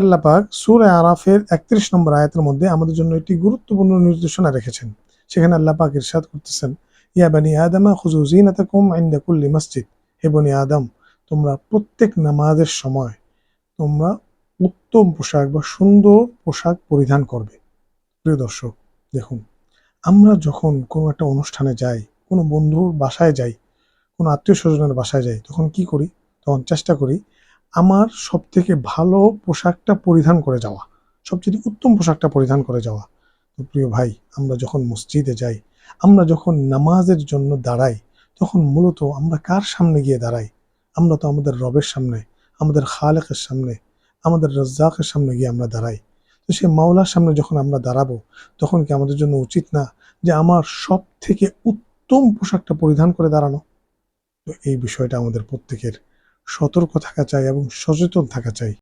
আল্লাহ পাক সূরা আরাফের একত্রিশ নম্বর আয়াতের মধ্যে আমাদের জন্য একটি গুরুত্বপূর্ণ নির্দেশনা রেখেছেন। সেখানে আল্লাহ পাক ইরশাদ করতেছেন, ইয়া বানি আদামা খুজু জিনাতাকুম ইনদা কুল্লি মসজিদ। হে বনি আদম, তোমরা প্রত্যেক নামাজের সময় তোমরা উত্তম পোশাক বা সুন্দর পোশাক পরিধান করবে। প্রিয় দর্শক, দেখুন, আমরা যখন কোনো একটা অনুষ্ঠানে যাই, কোনো বন্ধুর বাসায় যাই, কোনো আত্মীয় স্বজনের বাসায় যাই, তখন কি করি? তখন চেষ্টা করি আমার সব থেকে ভালো পোশাকটা পরিধান করে যাওয়া, সবচেয়ে উত্তম পোশাকটা পরিধান করে যাওয়া। প্রিয় ভাই, আমরা যখন মসজিদে যাই, আমরা যখন নামাজের জন্য দাঁড়াই, তখন মূলত আমরা কার সামনে গিয়ে দাঁড়াই? আমরা তো আমাদের রবের সামনে, আমাদের খালেকের সামনে, আমাদের রজ্জাকের সামনে গিয়ে আমরা দাঁড়াই। তো সেই মাওলার সামনে যখন আমরা দাঁড়াবো, তখন কি আমাদের জন্য উচিত না যে আমার সব থেকে উত্তম পোশাকটা পরিধান করে দাঁড়ানো? তো এই বিষয়টা আমাদের প্রত্যেকের সতর্ক থাকা চাই এবং সচেতন থাকা চাই।